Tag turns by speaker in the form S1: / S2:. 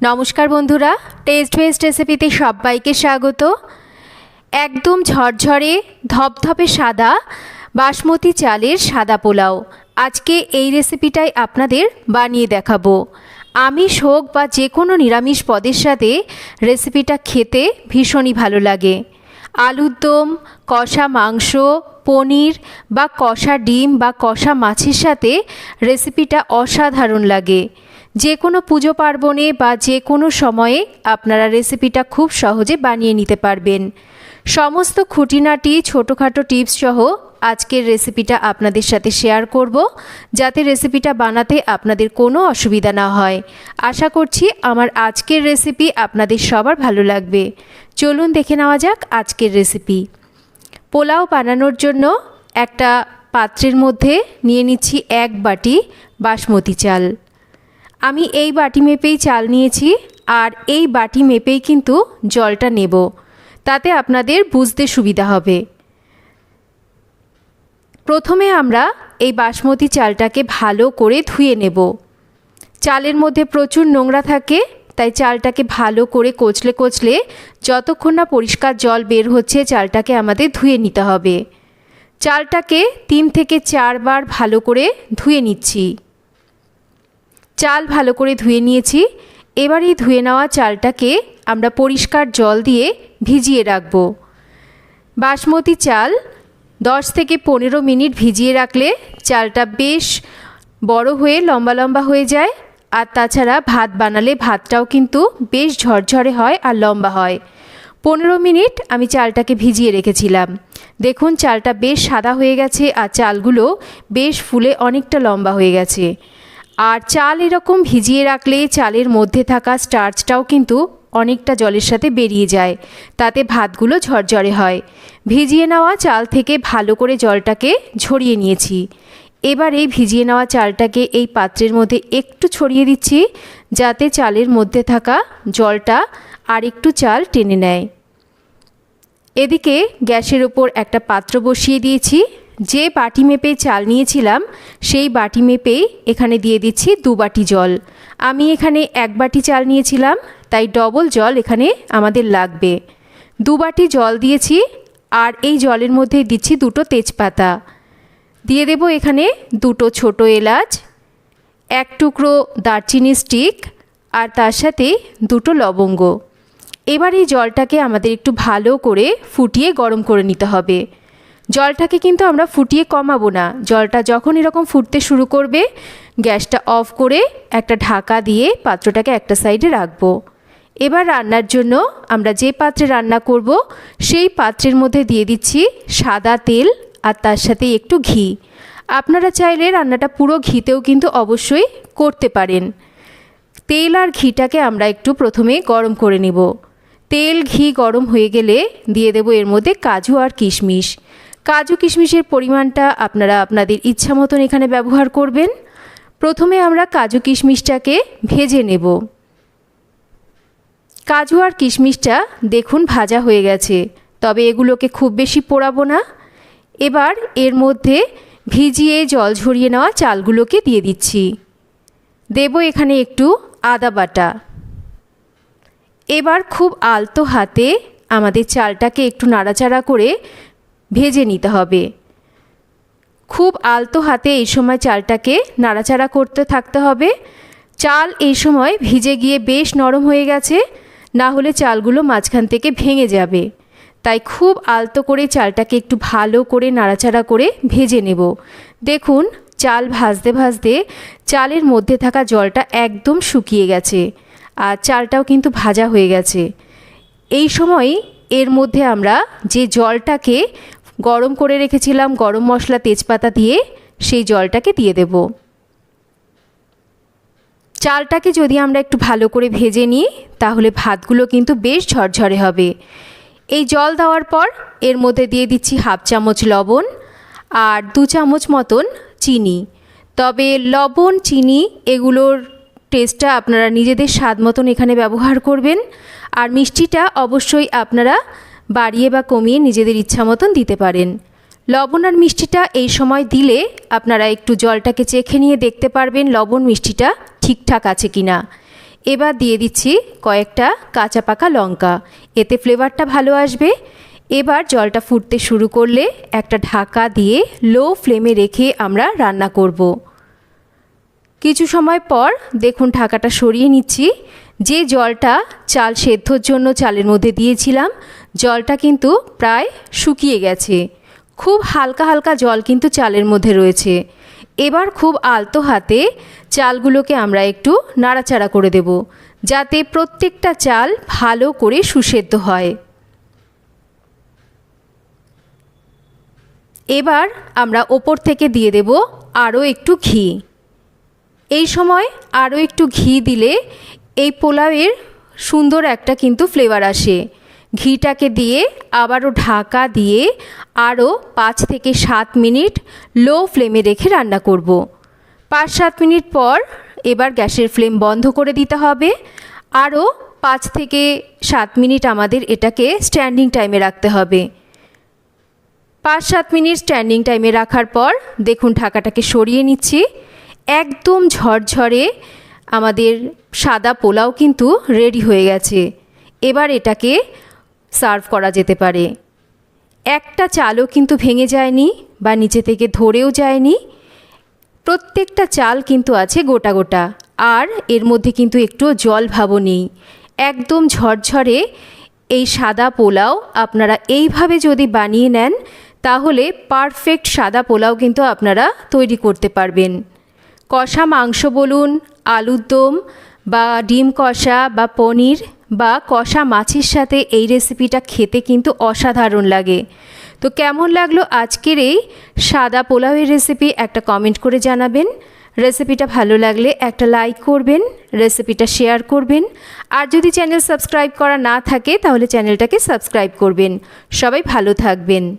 S1: নমস্কার বন্ধুরা test West রেসিপিতে সবাইকে স্বাগত। একদম ঝরঝরে, ধপধপে সাদা, বাসমতি চালের সাদা পোলাও। আজকে এই রেসিপিটাই আপনাদের বানিয়ে দেখাবো। আমিষ হোক বা যে কোনো নিরামিষ পদের সাথে রেসিপিটা খেতে ভীষণই ভালো লাগে। আলুর দম, কষা মাংস, পনির বা কষা ডিম বা কষা মাছের সাথে রেসিপিটা অসাধারণ লাগে। যে কোনো পুজো পার্বণে বা যে কোনো সময়ে আপনারা রেসিপিটা খুব সহজে বানিয়ে নিতে পারবেন। সমস্ত খুঁটিনাটি, ছোটোখাটো টিপস সহ আজকের রেসিপিটা আপনাদের সাথে শেয়ার করব, যাতে রেসিপিটা বানাতে আপনাদের কোনো অসুবিধা না হয়। আশা করছি আমার আজকের রেসিপি আপনাদের সবার ভালো লাগবে। চলুন দেখে নেওয়া যাক আজকের রেসিপি। পোলাও বানানোর জন্য একটা পাত্রের মধ্যে নিয়ে নিচ্ছি এক বাটি বাসমতি চাল। আমি এই বাটি মেপেই চাল নিয়েছি আর এই বাটি মেপেই কিন্তু জলটা নেব। তাতে আপনাদের বুঝতে সুবিধা হবে। প্রথমে আমরা এই বাসমতি চালটাকে ভালো করে ধুয়ে নেব। চালের মধ্যে প্রচুর নোংরা থাকে, তাই চালটাকে ভালো করে কচলে কচলে যতক্ষণ না পরিষ্কার জল বের হচ্ছে, চালটাকে আমাদের ধুয়ে নিতে হবে। চালটাকে তিন থেকে চারবার ভালো করে ধুয়ে নিচ্ছি। চাল ভালো করে ধুয়ে নিয়েছি। এবার এই ধুয়ে নেওয়া চালটাকে আমরা পরিষ্কার জল দিয়ে ভিজিয়ে রাখব। বাসমতি চাল দশ থেকে পনেরো মিনিট ভিজিয়ে রাখলে চালটা বেশ বড় হয়ে লম্বা লম্বা হয়ে যায়। আর তাছাড়া ভাত বানালে ভাতটাও কিন্তু বেশ ঝরঝরে হয় আর লম্বা হয়। পনেরো মিনিট আমি চালটাকে ভিজিয়ে রেখেছিলাম। দেখুন, চালটা বেশ সাদা হয়ে গেছে আর চালগুলো বেশ ফুলে অনেকটা লম্বা হয়ে গেছে। আর চাল এরকম ভিজিয়ে রাখলে চালের মধ্যে থাকা স্টার্চটাও কিন্তু অনেকটা জলের সাথে বেরিয়ে যায়। তাতে ভাতগুলো ঝরঝরে হয়। ভিজিয়ে নেওয়া চাল থেকে ভালো করে জলটাকে ঝরিয়ে নিয়েছি। এবার এই ভিজিয়ে নেওয়া চালটাকে এই পাত্রের মধ্যে একটু ছড়িয়ে দিচ্ছি, যাতে চালের মধ্যে থাকা জলটা আর একটু চাল টেনে নেয়। এদিকে গ্যাসের ওপর একটা পাত্র বসিয়ে দিয়েছি। যে বাটি মেপে চাল নিয়েছিলাম, সেই বাটি মেপেই এখানে দিয়ে দিচ্ছি দু বাটি জল। আমি এখানে এক বাটি চাল নিয়েছিলাম, তাই ডবল জল এখানে আমাদের লাগবে। দু বাটি জল দিয়েছি, আর এই জলের মধ্যে দিচ্ছি দুটো তেজপাতা। দিয়ে দেব এখানে দুটো ছোট এলাচ, এক টুকরো দারচিনি স্টিক, আর তার সাথে দুটো লবঙ্গ। এবার এই জলটাকে আমাদের একটু ভালো করে ফুটিয়ে গরম করে নিতে হবে। জলটাকে কিন্তু আমরা ফুটিয়ে কমাবো না। জলটা যখন এরকম ফুটতে শুরু করবে, গ্যাসটা অফ করে একটা ঢাকা দিয়ে পাত্রটাকে একটা সাইডে রাখব। এবার রান্নার জন্য আমরা যে পাত্রে রান্না করব, সেই পাত্রের মধ্যে দিয়ে দিচ্ছি সাদা তেল আর তার সাথে একটু ঘি। আপনারা চাইলে রান্নাটা পুরো ঘিতেও কিন্তু অবশ্যই করতে পারেন। তেল আর ঘিটাকে আমরা একটু প্রথমে গরম করে নেব। তেল, ঘি গরম হয়ে গেলে দিয়ে দেব এর মধ্যে কাজু আর কিশমিশ। কাজু কিশমিশের পরিমাণটা আপনারা আপনাদের ইচ্ছা মতন এখানে ব্যবহার করবেন। প্রথমে আমরা কাজু কিশমিশটাকে ভেজে নেব। কাজু আর কিশমিশটা দেখুন ভাজা হয়ে গেছে, তবে এগুলোকে খুব বেশি পোড়াবো না। এবার এর মধ্যে ভিজিয়ে জল ঝরিয়ে নেওয়া চালগুলোকে দিয়ে দিচ্ছি। দেব এখানে একটু আদা বাটা। এবার খুব আলতো হাতে আমাদের চালটাকে একটু নাড়াচাড়া করে ভেজে নিতে হবে। খুব আলতো হাতে এই সময় চালটাকে নাড়াচাড়া করতে থাকতে হবে। চাল এই সময় ভিজে গিয়ে বেশ নরম হয়ে গেছে, না হলে চালগুলো মাঝখান থেকে ভেঙে যাবে। তাই খুব আলতো করে চালটাকে একটু ভালো করে নাড়াচাড়া করে ভেজে নেব। দেখুন, চাল ভাজতে ভাজতে চালের মধ্যে থাকা জলটা একদম শুকিয়ে গেছে আর চালটাও কিন্তু ভাজা হয়ে গেছে। এই সময় এর মধ্যে আমরা যে জলটাকে গরম করে রেখেছিলাম, গরম মশলা, তেজপাতা দিয়ে সেই জলটাকে দিয়ে দেব। চালটাকে যদি আমরা একটু ভালো করে ভেজে নিই, তাহলে ভাতগুলো কিন্তু বেশ ঝরঝরে হবে। এই জল দেওয়ার পর এর মধ্যে দিয়ে দিচ্ছি হাফ চামচ লবণ আর দু চামচ মতন চিনি। তবে লবণ, চিনি এগুলোর টেস্টটা আপনারা নিজেদের স্বাদ মতন এখানে ব্যবহার করবেন। আর মিষ্টিটা অবশ্যই আপনারা বাড়িয়ে বা কমিয়ে নিজেদের ইচ্ছা মতন দিতে পারেন। লবণ আর মিষ্টিটা এই সময় দিলে আপনারা একটু জলটাকে চেখে নিয়ে দেখতে পারবেন লবণ মিষ্টিটা ঠিকঠাক আছে কি না এবার দিয়ে দিচ্ছি কয়েকটা কাঁচা পাকা লঙ্কা। এতে ফ্লেভারটা ভালো আসবে। এবার জলটা ফুটতে শুরু করলে একটা ঢাকা দিয়ে লো ফ্লেমে রেখে আমরা রান্না করব। কিছু সময় পর দেখুন ঢাকাটা সরিয়ে নিচ্ছি। যে জলটা চাল সেদ্ধর জন্য চালের মধ্যে দিয়েছিলাম জলটা কিন্তু প্রায় শুকিয়ে গেছে। খুব হালকা হালকা জল কিন্তু চালের মধ্যে রয়েছে। এবার খুব আলতো হাতে চালগুলোকে আমরা একটু নাড়াচাড়া করে দেব, যাতে প্রত্যেকটা চাল ভালো করে সুসেদ্ধ হয়। এবার আমরা ওপর থেকে দিয়ে দেব আরও একটু ঘি। এই সময় আরও একটু ঘি দিলে এই পোলাওয়ের সুন্দর একটা কিন্তু ফ্লেভার আসে। ঘিটাকে দিয়ে, আবারও ঢাকা দিয়ে আরও পাঁচ থেকে সাত মিনিট লো ফ্লেমে রেখে রান্না করব। পাঁচ সাত মিনিট পর এবার গ্যাসের ফ্লেম বন্ধ করে দিতে হবে। আরও পাঁচ থেকে সাত মিনিট আমাদের এটাকে স্ট্যান্ডিং টাইমে রাখতে হবে। পাঁচ সাত মিনিট স্ট্যান্ডিং টাইমে রাখার পর দেখুন ঢাকাটাকে সরিয়ে নিচ্ছি। একদম ঝরঝরে আমাদের সাদা পোলাও কিন্তু রেডি হয়ে গেছে। এবার এটাকে সার্ভ করা যেতে পারে। একটা চালও কিন্তু ভেঙে যায়নি বা নিচে থেকে ধরেও যায়নি। প্রত্যেকটা চাল কিন্তু আছে গোটা গোটা। আর এর মধ্যে কিন্তু একটু জল ভাবও নেই। একদম ঝরঝরে এই সাদা পোলাও আপনারা এইভাবে যদি বানিয়ে নেন, তাহলে পারফেক্ট সাদা পোলাও কিন্তু আপনারা তৈরি করতে পারবেন। কষা মাংস বলুন, আলুর দম বা ডিম কষা বা পনির বা কষা মাছের সাথে এই রেসিপিটা খেতে কিন্তু অসাধারণ লাগে। তো কেমন লাগল আজকের এই সাদা পোলাওয়ের রেসিপি একটা কমেন্ট করে জানাবেন। রেসিপিটা ভালো লাগলে একটা লাইক করবেন, রেসিপিটা শেয়ার করবেন। আর যদি চ্যানেল সাবস্ক্রাইব করা না থাকে, তাহলে চ্যানেলটাকে সাবস্ক্রাইব করবেন। সবাই ভালো থাকবেন।